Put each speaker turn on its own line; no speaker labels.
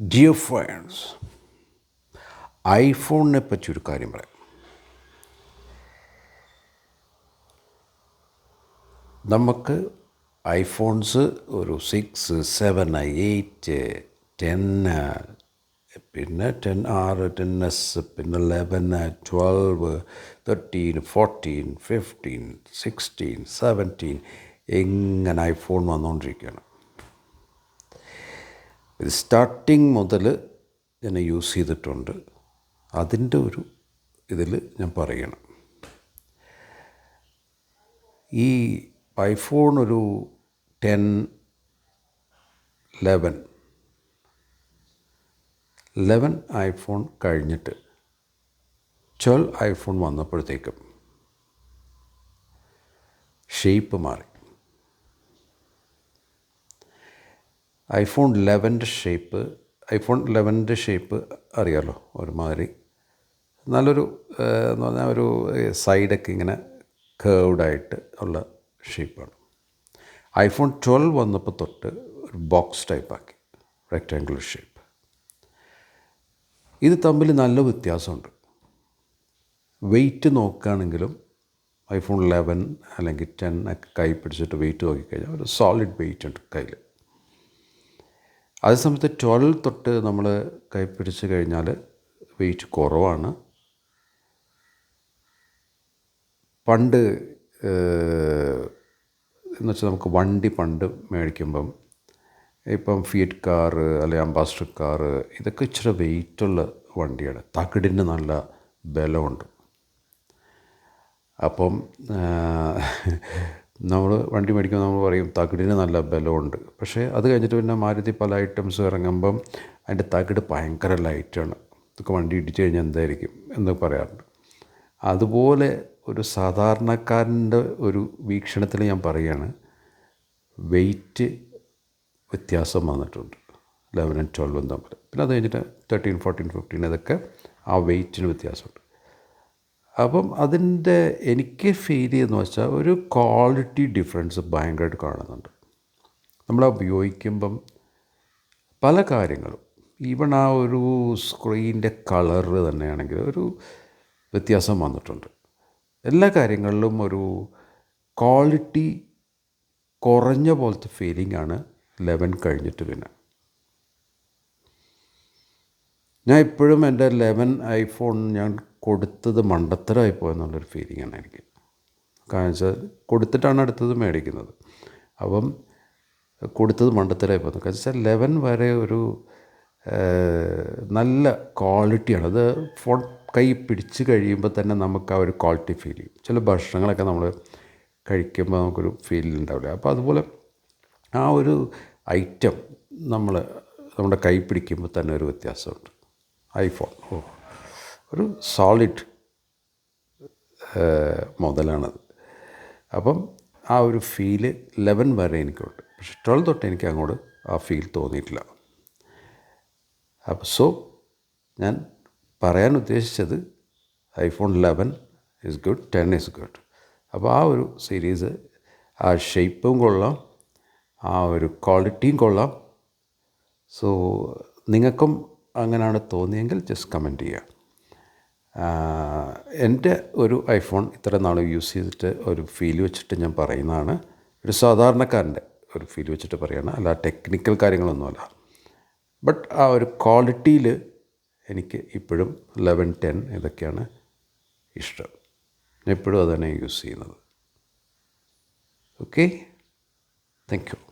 Dear friends ഐഫോണിനെ പറ്റി ഒരു കാര്യം പറയാം. നമുക്ക് ഐഫോൺസ് ഒരു സിക്സ് സെവൻ എയ്റ്റ് ടെൻ പിന്നെ ടെൻ ആറ് ടെൻ എസ് പിന്നെ eleven twelve thirteen fourteen fifteen sixteen seventeen എങ്ങനെ ഐഫോൺ വന്നുകൊണ്ടിരിക്കുകയാണ് ഇത് സ്റ്റാർട്ടിങ് മുതൽ ഞാൻ യൂസ് ചെയ്തിട്ടുണ്ട്. അതിന്റെ ഒരു ഇതിൽ ഞാൻ പറയണം. ഈ ഐഫോൺ ഒരു ടെൻ ലെവൻ ലെവൻ ഐഫോൺ കഴിഞ്ഞിട്ട് ട്വൽവ് ഐഫോൺ വന്നപ്പോഴത്തേക്കും ഷേപ്പ് മാറി. ഐഫോൺ ലെവന്റെ ഷേപ്പ് ഐഫോൺ ലെവന്റെ ഷേപ്പ് അറിയാമല്ലോ ഒരുമാതിരി. നല്ലൊരു എന്ന് പറഞ്ഞാൽ ഒരു സൈഡൊക്കെ ഇങ്ങനെ കേർവ്ഡായിട്ട് ഉള്ള ഷേപ്പാണ്. ഐഫോൺ ട്വൽവ് വന്നപ്പോൾ തൊട്ട് ഒരു ബോക്സ് ടൈപ്പാക്കി റെക്റ്റാങ്കുലർ ഷേപ്പ് ഇത് തമ്മിൽ നല്ല വ്യത്യാസമുണ്ട്. വെയിറ്റ് നോക്കുകയാണെങ്കിലും ഐഫോൺ ലെവൻ അല്ലെങ്കിൽ ടെൻ ഒക്കെ കൈ പിടിച്ചിട്ട് വെയിറ്റ് നോക്കിക്കഴിഞ്ഞാൽ ഒരു സോളിഡ് വെയിറ്റ് ഉണ്ട് കയ്യിൽ അതേസമയത്ത് ട്വൽവ് തൊട്ട് നമ്മൾ കൈ പിടിച്ച് കഴിഞ്ഞാൽ വെയിറ്റ് കുറവാണ്. പണ്ട് എന്ന് വെച്ചാൽ നമുക്ക് വണ്ടി പണ്ട് മേടിക്കുമ്പം ഇപ്പം ഫീറ്റ് കാറ് അല്ലെങ്കിൽ അംബാസിഡർ കാറ് ഇതൊക്കെ ഇച്ചിരി വെയിറ്റുള്ള വണ്ടിയാണ്. തകിടിന് നല്ല ബലമുണ്ട്. അപ്പം നമ്മൾ വണ്ടി മേടിക്കുമ്പോൾ നമ്മൾ പറയും തകിടിന് നല്ല ബലമുണ്ട്. പക്ഷേ അത് കഴിഞ്ഞിട്ട് പിന്നെ മാരുതി പല ഐറ്റംസ് ഇറങ്ങുമ്പം അതിന്റെ തകിട് ഭയങ്കര ലൈറ്റാണ് ഇതൊക്കെ വണ്ടി ഇടിച്ചു കഴിഞ്ഞാൽ എന്തായിരിക്കും എന്ന് പറയാറുണ്ട്. അതുപോലെ ഒരു സാധാരണക്കാരന്റെ ഒരു വീക്ഷണത്തിൽ ഞാൻ പറയുകയാണ് വെയിറ്റ് വ്യത്യാസം വന്നിട്ടുണ്ട്. ലെവനും ട്വൽവും തമ്മിൽ. പിന്നെ അത് കഴിഞ്ഞിട്ട് തേർട്ടീൻ ഫോർട്ടീൻ ഫിഫ്റ്റീൻ അതൊക്കെ ആ വെയിറ്റിന് വ്യത്യാസമുണ്ട്. അപ്പം അതിന്റെ എനിക്ക് ഫീൽ ചെയ്യുന്ന വെച്ചാൽ ഒരു ക്വാളിറ്റി ഡിഫറൻസ് ഭയങ്കരമായിട്ട് കാണുന്നുണ്ട്. നമ്മൾ ഉപയോഗിക്കുമ്പം പല കാര്യങ്ങളും. ഈവൺ ആ ഒരു സ്ക്രീനിന്റെ കളറ് തന്നെയാണെങ്കിൽ ഒരു വ്യത്യാസം വന്നിട്ടുണ്ട്. എല്ലാ കാര്യങ്ങളിലും ഒരു ക്വാളിറ്റി കുറഞ്ഞ പോലത്തെ ഫീലിംഗ് ആണ് ലെവൻ കഴിഞ്ഞിട്ട് പിന്നെ. ഞാൻ ഇപ്പോഴും എന്റെ ലെവൻ ഐഫോൺ ഞാൻ കൊടുത്തത് മണ്ടത്തരമായി പോയെന്നുള്ളൊരു ഫീലിംഗ് ആണ് എനിക്ക്. കാരണം വെച്ചാൽ കൊടുത്തിട്ടാണ് അടുത്തത് മേടിക്കുന്നത്. അപ്പം കൊടുത്തത് മണ്ടത്തരമായി പോകുന്നത് കാരണം വെച്ചാൽ ലെവൻ വരെ ഒരു നല്ല ക്വാളിറ്റിയാണ് അത് ഫോൺ കൈ പിടിച്ച് കഴിയുമ്പോൾ തന്നെ നമുക്ക് ആ ഒരു ക്വാളിറ്റി ഫീൽ ചെയ്യും. ചില ഭക്ഷണങ്ങളൊക്കെ നമ്മൾ കഴിക്കുമ്പോൾ നമുക്കൊരു ഫീൽ ഉണ്ടാവില്ല അപ്പോൾ അതുപോലെ ആ ഒരു ഐറ്റം നമ്മൾ നമ്മുടെ കൈ പിടിക്കുമ്പോൾ തന്നെ ഒരു വ്യത്യാസമുണ്ട്. ഐഫോൺ. ഓ. ഒരു സോളിഡ് മുതലാണത്. അപ്പം ആ ഒരു ഫീൽ ലെവൻ വരെ എനിക്കുണ്ട്. പക്ഷെ ട്വൽവ് തൊട്ട് എനിക്ക് അങ്ങോട്ട് ആ ഫീൽ തോന്നിയിട്ടില്ല. അപ്പോൾ സോ ഞാൻ പറയാൻ ഉദ്ദേശിച്ചത് iPhone eleven is good ten is good അപ്പോൾ ആ ഒരു സീരീസ് ആ ഷേപ്പും കൊള്ളാം ആ ഒരു ക്വാളിറ്റിയും കൊള്ളാം. സോ നിങ്ങൾക്കും അങ്ങനെയാണ് തോന്നിയെങ്കിൽ ജസ്റ്റ് കമന്റ് ചെയ്യുക. എന്റെ ഒരു ഐഫോൺ ഇത്ര നാൾ യൂസ് ചെയ്തിട്ട് ഒരു ഫീൽ വെച്ചിട്ട് ഞാൻ പറയുന്നതാണ്. ഒരു സാധാരണക്കാരന്റെ ഒരു ഫീൽ വെച്ചിട്ട് പറയുകയാണ്. അല്ല ടെക്നിക്കൽ കാര്യങ്ങളൊന്നുമല്ല. ബട്ട് ആ ഒരു ക്വാളിറ്റിയിൽ എനിക്ക് ഇപ്പോഴും ലെവൻ ടെൻ ഇതൊക്കെയാണ് ഇഷ്ടം. ഞാൻ എപ്പോഴും തന്നെ യൂസ് ചെയ്യുന്നത്. ഓക്കെ? Thank you.